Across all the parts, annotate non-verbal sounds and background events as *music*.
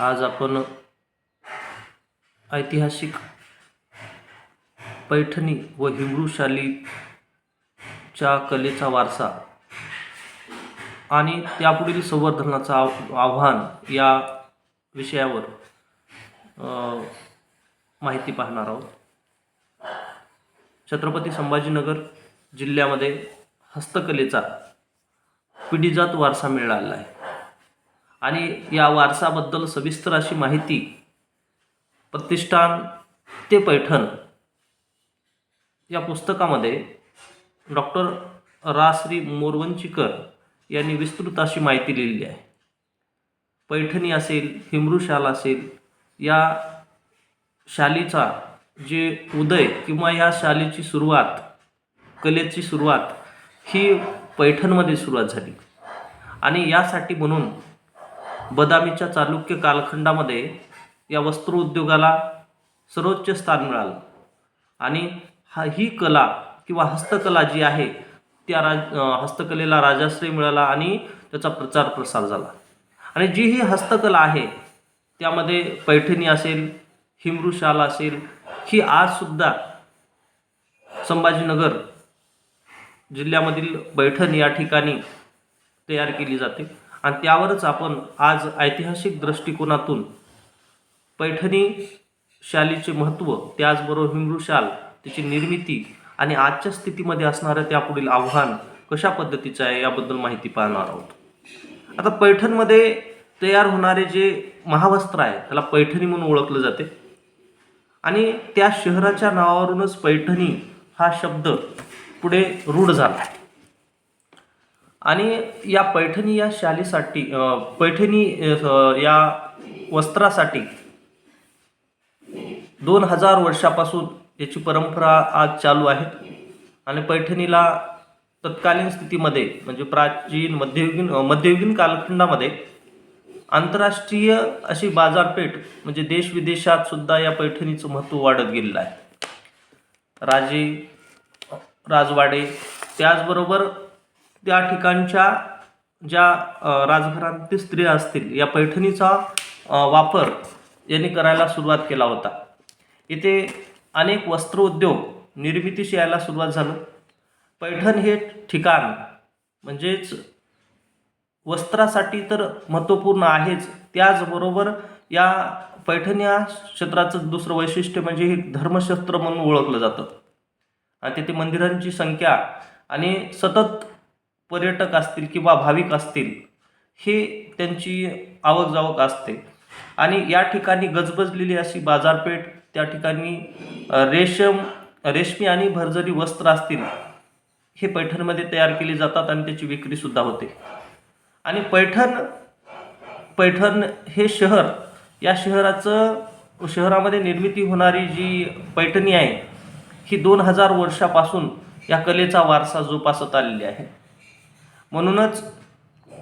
आज आपण ऐतिहासिक पैठणी व हिमरू शालीच्या कलेचा वारसा आणि त्यापुढील संवर्धनाचं आव आव्हान या विषयावर माहिती पाहणार आहोत. छत्रपती संभाजीनगर जिल्ह्यामध्ये हस्तकलेचा पिढीजात वारसा मिळाला आहे. आणि या वारसाबद्दल सविस्तर अशी माहिती प्रतिष्ठान ते पैठण या पुस्तकामध्ये डॉक्टर राश्री मोरवंचीकर यांनी विस्तृत अशी माहिती लिहिली आहे. पैठणी असेल हिमरू शाल असेल या शालीचा जे उदय किंवा या शालीची सुरुवात कलेची सुरुवात ही पैठणमध्ये सुरुवात झाली. आणि यासाठी म्हणून बदामीच्या चालुक्य कालखंडामध्ये या वस्त्रोद्योगाला सर्वोच्च स्थान मिळालं. आणि हा ही कला किंवा हस्तकला जी आहे त्या राज हस्तकलेला राजाश्रय मिळाला आणि त्याचा प्रचार प्रसार झाला. आणि जी ही हस्तकला आहे त्यामध्ये पैठणी असेल हिमरुशाल असेल ही आजसुद्धा संभाजीनगर जिल्ह्यामधील पैठण या ठिकाणी तयार केली जाते. आणि त्यावरच आपण आज ऐतिहासिक दृष्टिकोनातून पैठणी शालीचे महत्त्व त्याचबरोबर हिमरू शाल निर्मिती आणि आजच्या स्थितीमध्ये असणारं त्यापुढील आव्हान कशा पद्धतीचं आहे याबद्दल माहिती पाहणार आहोत. आता पैठणमध्ये तयार होणारे जे महावस्त्र आहे त्याला पैठणी म्हणून ओळखलं जाते. आणि त्या शहराच्या नावावरूनच पैठणी हा शब्द पुढे रूढ झाला आणि या पैठणी या शालीसाठी पैठणी या वस्त्रासाठी दोन हजार वर्षापासून याची परंपरा आज चालू आहे आणि पैठणीला तत्कालीन स्थितीमध्ये म्हणजे प्राचीन मध्ययुगीन मध्ययुगीन कालखंडामध्ये आंतरराष्ट्रीय अशी बाजारपेठ म्हणजे देश विदेशात सुद्धा या पैठणीचं महत्त्व वाढत गेलेलं आहे. राजे राजवाडे त्याचबरोबर त्या ठिकाणच्या ज्या अ, राजघरांतील स्त्रिया असतील या पैठणीचा वापर यांनी करायला सुरुवात केला होता. इथे अनेक वस्त्रोद्योग निर्मितीशी यायला सुरुवात झालं. पैठण हे ठिकाण म्हणजेच वस्त्रासाठी तर महत्त्वपूर्ण आहेच. त्याचबरोबर या पैठण या क्षेत्राचं दुसरं वैशिष्ट्य म्हणजे हे धर्मक्षेत्र म्हणून ओळखलं जातं. आणि तिथे मंदिरांची संख्या आणि सतत पर्यटक असतील किंवा भाविक असतील हे त्यांची आवक जावक असते. आणि या ठिकाणी गजबजलेली अशी बाजारपेठ त्या ठिकाणी रेशम रेशमी आणि भरजरी वस्त्र असतील हे पैठणमध्ये तयार केली जातात आणि त्याची विक्रीसुद्धा होते. आणि पैठण पैठण हे शहर या शहराचं शहरामध्ये निर्मिती होणारी जी पैठणी आहे ही दोन हजार वर्षापासून या कलेचा वारसा जोपासत आलेली आहे. म्हणूनच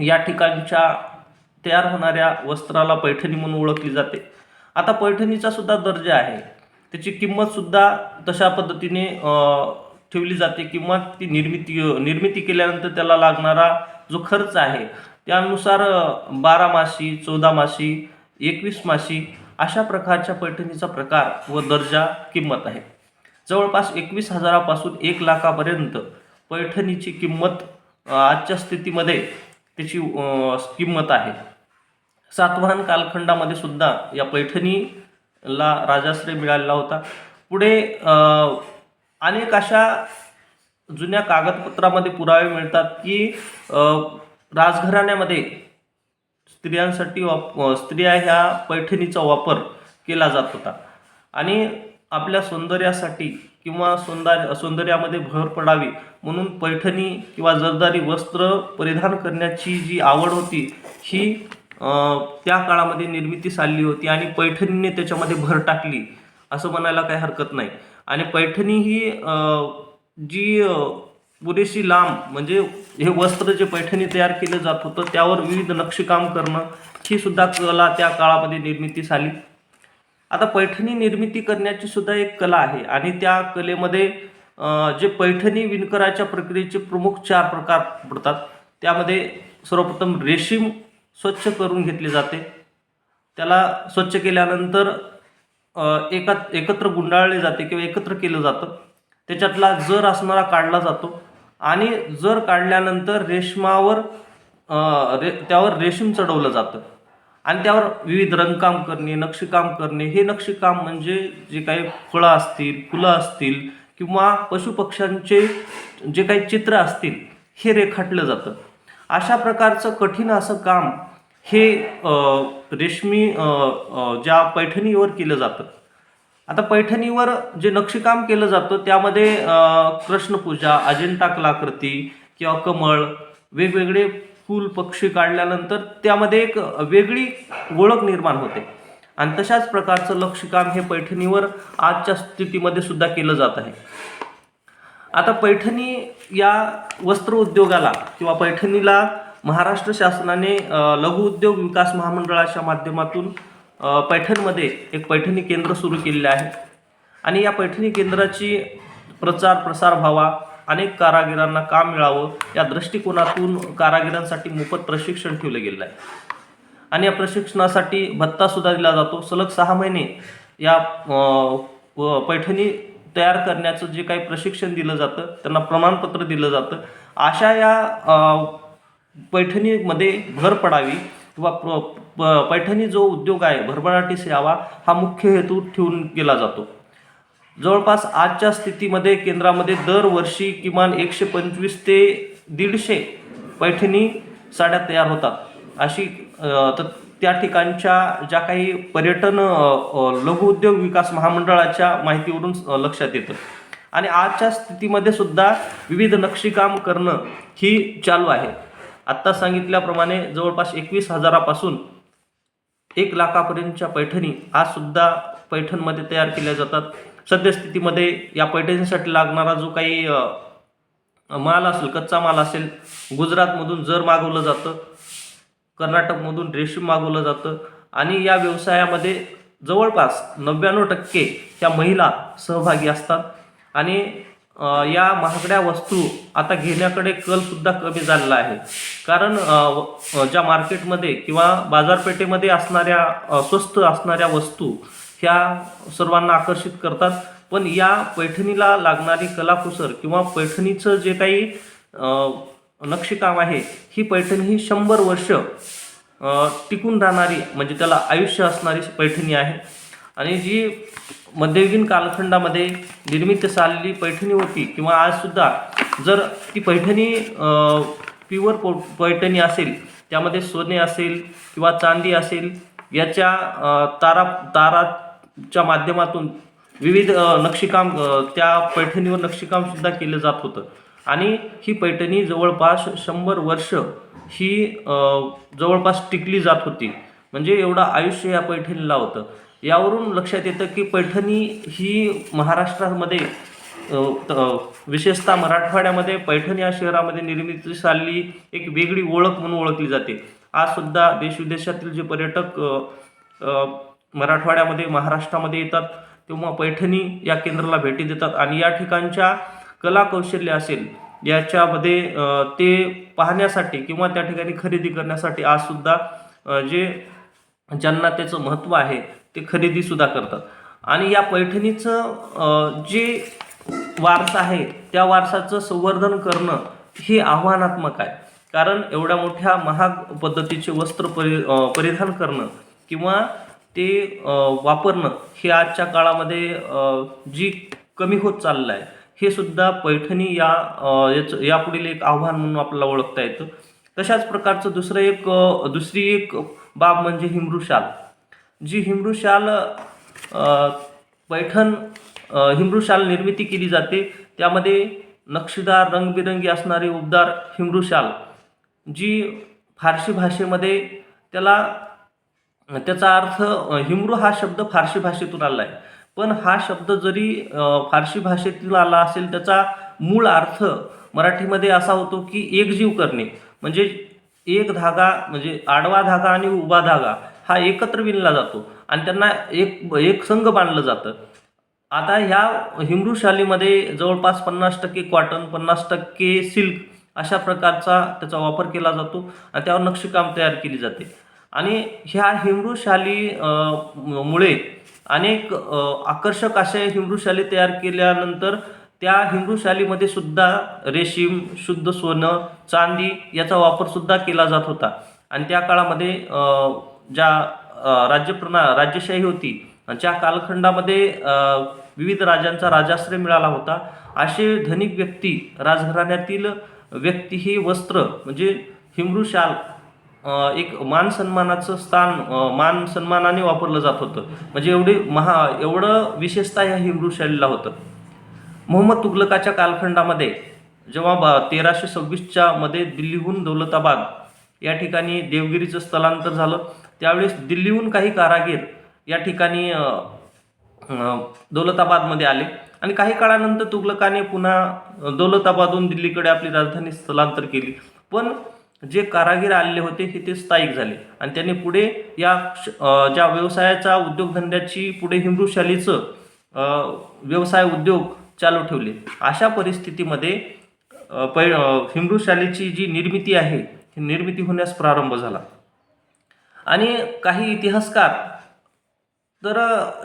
या ठिकाणच्या तयार होणाऱ्या वस्त्राला पैठणी म्हणून ओळखली जाते. आता पैठणीचा सुद्धा दर्जा आहे. त्याची किंमतसुद्धा तशा पद्धतीने ठेवली जाते किंवा ती निर्मिती निर्मिती केल्यानंतर त्याला लागणारा जो खर्च आहे त्यानुसार बारा मासी चौदा मासी एकवीस मासी अशा प्रकारच्या पैठणीचा प्रकार व दर्जा किंमत आहे. जवळपास एकवीस हजारापासून एक लाखापर्यंत पैठणीची किंमत आजच्या स्थितीमध्ये त्याची किंमत आहे. सातवाहन कालखंडामध्ये सुद्धा या पैठणीला राजाश्रय मिळालेला होता. पुढे अनेक अशा जुन्या कागदपत्रामध्ये पुरावे मिळतात की राजघराण्यामध्ये स्त्रियांसाठी वाप स्त्रिया ह्या पैठणीचा वापर केला जात होता. आणि आपल्या सौंदर्यासाठी किंवा सौंदर्य सौंदर्यामध्ये भर पडावी म्हणून पैठणी किंवा जरदारी वस्त्र परिधान करण्याची जी आवड होती ही त्या काळामध्ये निर्मितीस आली होती आणि पैठणीने त्याच्यामध्ये भर टाकली असं म्हणायला काही हरकत नाही. आणि पैठणी ही जी पुरेशी लांब म्हणजे हे वस्त्र जे पैठणी तयार केलं जात होतं त्यावर विविध नक्षीकाम करणं ही सुद्धा कला त्या काळामध्ये निर्मितीस आली आता पैठणी निर्मिती करण्याची सुद्धा एक कला आहे. आणि त्या कलेमध्ये जे पैठणी विणकराच्या प्रक्रियेचे प्रमुख चार प्रकार पडतात. त्यामध्ये सर्वप्रथम रेशीम स्वच्छ करून घेतले जाते. त्याला स्वच्छ केल्यानंतर एका एकत्र गुंडाळले जाते किंवा एकत्र केलं जातं. त्याच्यातला जर असणारा काढला जातो. आणि जर काढल्यानंतर रेशमावर रे त्यावर रेशीम चढवलं जातं. आणि त्यावर विविध रंगकाम करणे नक्षीकाम करणे. हे नक्षीकाम म्हणजे जे काही फळं असतील फुलं असतील किंवा पशुपक्ष्यांचे जे काही चित्र असतील हे रेखाटलं जातं. अशा प्रकारचं कठीण असं काम हे रेशमी ज्या पैठणीवर केलं जातं. आता पैठणीवर जे नक्षीकाम केलं जातं त्यामध्ये कृष्णपूजा अजिंठा कलाकृती किंवा कमळ वेगवेगळे फूल पक्षी काढल्यानंतर त्यामध्ये एक वेगळी ओळख निर्माण होते. आणि तशाच प्रकारचं लक्षकाम हे पैठणीवर आजच्या स्थितीमध्ये सुद्धा केलं जात आहे. आता पैठणी या वस्त्र उद्योगाला किंवा पैठणीला महाराष्ट्र शासनाने लघु उद्योग विकास महामंडळाच्या माध्यमातून पैठणमध्ये एक पैठणी केंद्र सुरू केलेले आहे. आणि या पैठणी केंद्राची प्रचार प्रसार व्हावा अनेक कारागिरांना काम मिळावं? या दृष्टिकोनातून कारागिरांसाठी मोफत प्रशिक्षण ठेवलं गेलं आहे. आणि या प्रशिक्षणासाठी भत्तासुद्धा दिला जातो. सलग सहा महिने या पैठणी तयार करण्याचं जे काही प्रशिक्षण दिलं जातं त्यांना प्रमाणपत्र दिलं जातं. अशा या पैठणीमध्ये भर पडावी किंवा प- पैठणी जो उद्योग आहे भरभराटीस यावा हा मुख्य हेतू ठेवून केला जातो. जवळपास आजच्या स्थितीमध्ये केंद्रामध्ये दरवर्षी किमान एकशे पंचवीस ते दीडशे पैठणी साड्या तयार होतात. अशी तर त्या ठिकाणच्या ज्या काही पर्यटन लघुउद्योग विकास महामंडळाच्या माहितीवरून लक्षात येतं. आणि आजच्या स्थितीमध्ये सुद्धा विविध नक्षीकाम करणं ही चालू आहे. आत्ता सांगितल्याप्रमाणे जवळपास एकवीस हजारापासून एक लाखापर्यंतच्या पैठणी आज सुद्धा पैठणमध्ये तयार केल्या जातात. सद्यस्थितीमध्ये या पैठणीसाठी लागणारा जो काही माल असेल कच्चा माल असेल गुजरातमधून जर मागवलं जातं कर्नाटकमधून रेशीम मागवलं जातं आणि या व्यवसायामध्ये जवळपास नव्याण्णव टक्के त्या महिला सहभागी असतात आणि या महागड्या वस्तू आता घेण्याकडे कलसुद्धा कमी झालेला आहे. कारण ज्या मार्केटमध्ये किंवा बाजारपेठेमध्ये असणाऱ्या स्वस्त असणाऱ्या वस्तू ह्या सर्वांना आकर्षित करतात. पण या पैठणीला लागणारी कलाकुसर किंवा पैठणीचं जे काही नक्षीकाम आहे ही पैठणी ही शंभर वर्ष टिकून राहणारी म्हणजे त्याला आयुष्य असणारी पैठणी आहे. आणि जी मध्ययुगीन कालखंडामध्ये निर्मित झालेली पैठणी होती किंवा आजसुद्धा जर ती पैठणी प्युअर पो पैठणी असेल त्यामध्ये सोने असेल किंवा चांदी असेल याच्या तारा तारा च्या माध्यमातून विविध नक्षीकाम त्या पैठणीवर नक्षीकामसुद्धा केलं जात होतं. आणि ही पैठणी जवळपास शंभर वर्ष ही जवळपास टिकली जात होती. म्हणजे एवढं आयुष्य या पैठणीला होतं. यावरून लक्षात येतं की पैठणी ही महाराष्ट्रामध्ये त- विशेषतः मराठवाड्यामध्ये पैठण या शहरामध्ये निर्मिती झालेली एक वेगळी ओळख म्हणून ओळखली जाते. आज सुद्धा देशविदेशातील जे पर्यटक मराठवाड्यामध्ये महाराष्ट्रामध्ये येतात तेव्हा पैठणी या केंद्राला भेटी देतात आणि या ठिकाणच्या कला कौशल्य असेल याच्यामध्ये ते पाहण्यासाठी किंवा त्या ठिकाणी खरेदी करण्यासाठी आजसुद्धा जे ज्यांना त्याचं महत्त्व आहे ते खरेदीसुद्धा करतात. आणि या पैठणीचं जे वारसा आहे त्या वारसाचं संवर्धन करणं हे आव्हानात्मक आहे. कारण एवढ्या मोठ्या महाग पद्धतीचे वस्त्र परि परिधान करणं किंवा ते वापरणं हे आजच्या काळामध्ये जी कमी होत चाललं आहे हे सुद्धा पैठणी या याचं यापुढील एक आव्हान म्हणून आपल्याला ओळखता येतं. तशाच प्रकारचं दुसरं एक दुसरी एक बाब म्हणजे हिमरू शाल. जी हिमरू शाल पैठण अ, हिमरू शाल निर्मिती केली जाते त्यामध्ये नक्षीदार रंगबिरंगी असणारी उबदार हिमरू शाल जी फारसी भाषेमध्ये त्याला त्याचा अर्थ हिमरू हा शब्द फारसी भाषेतून आला आहे. पण हा शब्द जरी फारशी फारसी भाषेतून आला असेल त्याचा मूळ अर्थ मराठीमध्ये असा होतो की एकजीव करणे. म्हणजे एक धागा म्हणजे आडवा धागा आणि उभा धागा हा एकत्र विणला जातो आणि त्यांना एक एक संघ बांधलं जातं. आता ह्या हिमरू शालीमध्ये जवळपास पन्नास टक्के कॉटन पन्नास टक्के सिल्क अशा प्रकारचा त्याचा वापर केला जातो आणि त्यावर नक्षीकाम तयार केली जाते. आणि ह्या हिमरूशाली मुळे अनेक आकर्षक अशा हिमरूशाली तयार केल्यानंतर त्या हिमरूशालीमध्ये सुद्धा रेशीम शुद्ध सोनं चांदी याचा वापरसुद्धा केला जात होता. आणि त्या काळामध्ये ज्या राज्यप्रणा राज्यशाही होती ज्या कालखंडामध्ये विविध राजांचा राजाश्रय मिळाला होता असे धनिक व्यक्ती राजघराण्यातील व्यक्ती ही वस्त्र म्हणजे हिमरूशाल एक मान सन्मानाचं स्थान मान सन्मानाने वापरलं जात होतं. म्हणजे एवढी महा एवढं विशेषतः ह्या हिमरू शैलीला होतं. मोहम्मद तुगलकाच्या कालखंडामध्ये जेव्हा बा तेराशे सव्वीसच्या मध्ये दिल्लीहून दौलताबाद या ठिकाणी देवगिरीचं स्थलांतर झालं त्यावेळेस दिल्लीहून काही कारागीर या ठिकाणी दौलताबादमध्ये आले. आणि काही काळानंतर तुगलकाने पुन्हा दौलताबादहून दिल्लीकडे आपली राजधानी स्थलांतर केली. पण जे कारागीर आलेले होते हे ते स्थायिक झाले. आणि त्यांनी पुढे या श- ज्या व्यवसायाचा उद्योगधंद्याची पुढे हिमरूशालीचं व्यवसाय उद्योग चालू ठेवले. अशा परिस्थितीमध्ये पै अ, जी निर्मिती आहे ही निर्मिती होण्यास प्रारंभ झाला. आणि काही इतिहासकार तर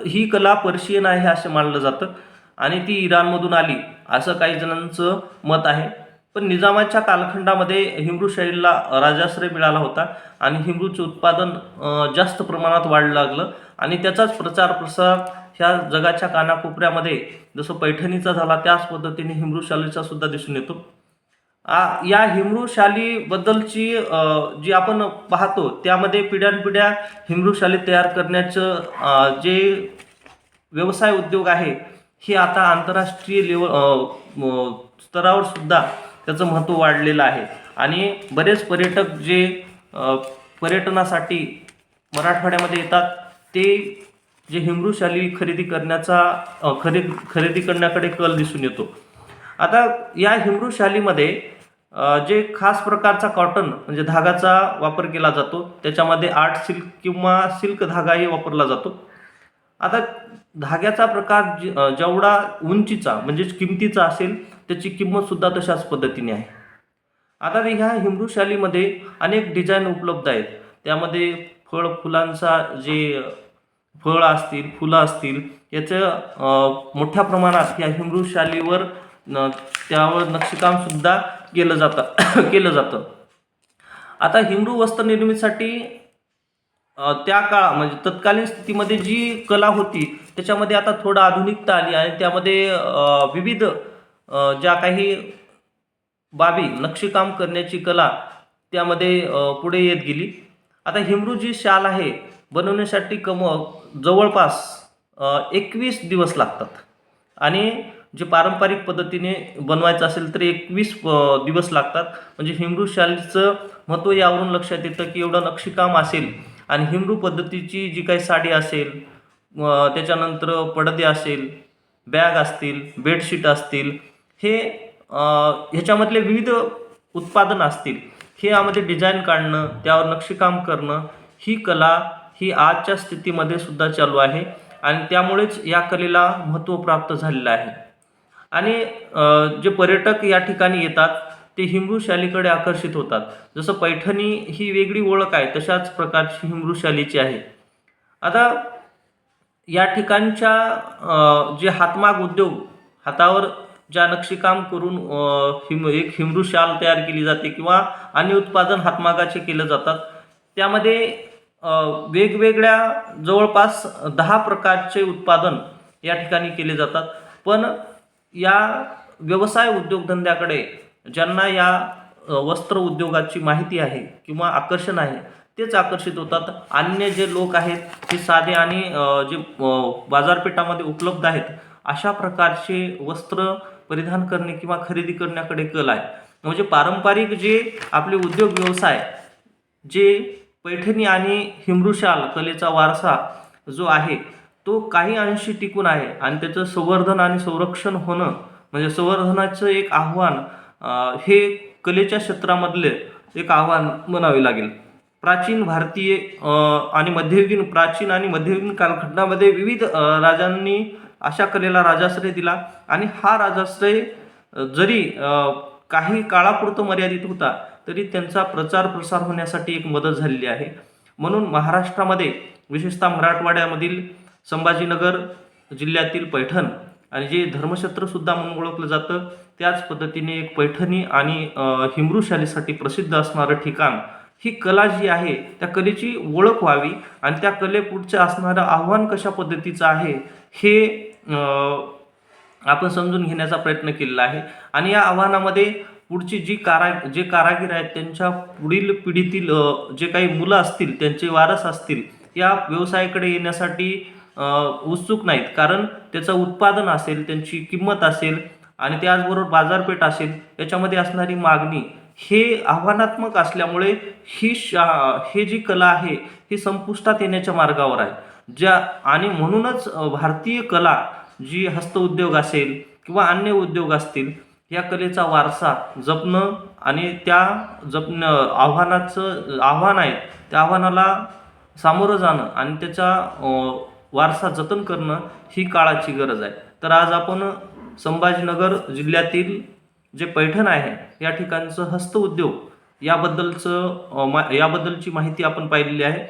ही कला पर्शियन आहे असं मानलं जातं. आणि ती इराणमधून आली असं काही जणांचं मत आहे. पण निजामाच्या कालखंडामध्ये हिमरू शैलीला राजाश्रय मिळाला होता आणि हिमरूचं उत्पादन जास्त प्रमाणात वाढू लागलं. आणि त्याचाच प्रचार प्रसार ह्या जगाच्या कानाकोपऱ्यामध्ये जसं पैठणीचा झाला त्याच पद्धतीने हिमरू शालीचा सुद्धा दिसून येतो. आ या हिमरू शालीबद्दलची जी आपण पाहतो त्यामध्ये पिढ्यानपिढ्या हिमरू शाली तयार करण्याचं जे व्यवसाय उद्योग आहे हे आता आंतरराष्ट्रीय लेवल स्तरावर सुद्धा त्याचं महत्त्व वाढलेलं आहे. आणि बरेच पर्यटक जे पर्यटनासाठी मराठवाड्यामध्ये येतात ते जे हिमरूशाली खरेदी करण्याचा खरे खरेदी खरेदी करण्याकडे कल दिसून येतो. आता या हिमरूशालीमध्ये जे खास प्रकारचा कॉटन म्हणजे धागाचा वापर केला जातो त्याच्यामध्ये आर्ट सिल्क किंवा सिल्क धागाही वापरला जातो. आता धाग्याचा प्रकार जे- जेवढा उंचीचा म्हणजेच किमतीचा असेल त्याची किंमतसुद्धा तशाच पद्धतीने आहे. आता ह्या हिमरू शालीमध्ये अनेक डिझाईन उपलब्ध आहेत. त्यामध्ये फळ फुलांचा जे फळ असतील फुलं असतील याचं मोठ्या प्रमाणात या हिमरू शालीवर न त्यावर नक्षीकामसुद्धा केलं जातं *coughs* केलं जातं. आता हिमरू वस्त्र निर्मितीसाठी त्या काळा म्हणजे तत्कालीन स्थितीमध्ये जी कला होती त्याच्यामध्ये आता थोडं आधुनिकता आली आणि त्यामध्ये विविध ज्या काही बाबी नक्षीकाम करण्याची कला त्यामध्ये पुढे येत गेली. आता हिमरू जी शाल आहे बनवण्यासाठी कम जवळपास एकवीस दिवस लागतात. आणि जे पारंपरिक पद्धतीने बनवायचं असेल तर एकवीस दिवस लागतात. म्हणजे हिमरू शालीचं महत्त्व यावरून लक्षात येतं की एवढं नक्षीकाम असेल आणि हिमरू पद्धतीची जी काही साडी असेल त्याच्यानंतर पडदे असेल बॅग असतील बेडशीट असतील हे ह्याच्यामधले विविध उत्पादन असतील हे यामध्ये डिझाईन काढणं त्यावर नक्षीकाम करणं ही कला ही आजच्या स्थितीमध्ये सुद्धा चालू आहे आणि त्यामुळेच या कलेला महत्त्व प्राप्त झालेलं आहे. आणि जे पर्यटक या ठिकाणी येतात ते हिमरू शालीकडे आकर्षित होतात. जसं पैठणी ही वेगळी ओळख आहे तशाच प्रकारची हिमरू शालीची आहे. आता या ठिकाणच्या जे हातमाग उद्योग हातावर ज्या नक्षीकाम करून हिम एक हिमरू शाल तयार केली जाते किंवा अन्य उत्पादन हातमागाचे केलं जातात त्यामध्ये वेगवेगळ्या जवळपास दहा प्रकारचे उत्पादन या ठिकाणी केले जातात. पण या व्यवसाय उद्योगधंद्याकडे ज्यांना या वस्त्र उद्योगाची माहिती आहे किंवा आकर्षण आहे तेच आकर्षित होतात. अन्य जे लोक आहेत ते साधे आणि जे बाजारपेठामध्ये उपलब्ध आहेत अशा प्रकारचे वस्त्र परिधान करणे किंवा खरेदी करण्याकडे कल आहे. म्हणजे पारंपरिक जे आपले उद्योग व्यवसाय जे पैठणी आणि हिमरुशाल कलेचा वारसा जो आहे तो काही अंशी टिकून आहे आणि त्याचं संवर्धन आणि संरक्षण होणं म्हणजे संवर्धनाचं एक आव्हान हे कलेच्या क्षेत्रामधले एक आव्हान म्हणावे लागेल. प्राचीन भारतीय आणि मध्ययुगीन प्राचीन आणि मध्ययुगीन कालखंडामध्ये विविध राजांनी अशा कलेला राजाश्रय दिला. आणि हा राजाश्रय जरी काही काळापुरतं मर्यादित होता तरी त्यांचा प्रचार प्रसार होण्यासाठी एक मदत झालेली आहे. म्हणून महाराष्ट्रामध्ये विशेषतः मराठवाड्यामधील संभाजीनगर जिल्ह्यातील पैठण आणि जे धर्मक्षेत्रसुद्धा म्हणून ओळखलं जातं त्याच पद्धतीने एक पैठणी आणि हिमरू शालीसाठी प्रसिद्ध असणारं ठिकाण ही कला जी आहे त्या कलेची ओळख व्हावी आणि त्या कलेपुढचं असणारं आव्हान कशा पद्धतीचं आहे हे आपण समजून घेण्याचा प्रयत्न केलेला आहे. आणि या आव्हानामध्ये पुढची जी कारा जे कारागीर आहेत त्यांच्या पुढील पिढीतील जे काही मुलं असतील त्यांचे वारस असतील या व्यवसायाकडे येण्यासाठी उत्सुक नाहीत. कारण त्याचं उत्पादन असेल त्यांची किंमत असेल आणि त्याचबरोबर बाजारपेठ असेल याच्यामध्ये असणारी मागणी हे आव्हानात्मक असल्यामुळे ही शा हे जी कला आहे ही संपुष्टात येण्याच्या मार्गावर आहे. ज्या आणि म्हणूनच भारतीय कला जी हस्तउद्योग असेल किंवा अन्य उद्योग असतील या कलेचा वारसा जपणं आणि त्या जपणं आव्हानाचं आव्हान आहे त्या आव्हानाला सामोरं जाणं आणि त्याचा वारसा जतन करणं ही काळाची गरज आहे. तर आज आपण संभाजीनगर जिल्ह्यातील जे पैठण आहे या ठिकाणचं हस्तउद्योग याबद्दलचं मा याबद्दलची माहिती आपण पाहिलेली आहे.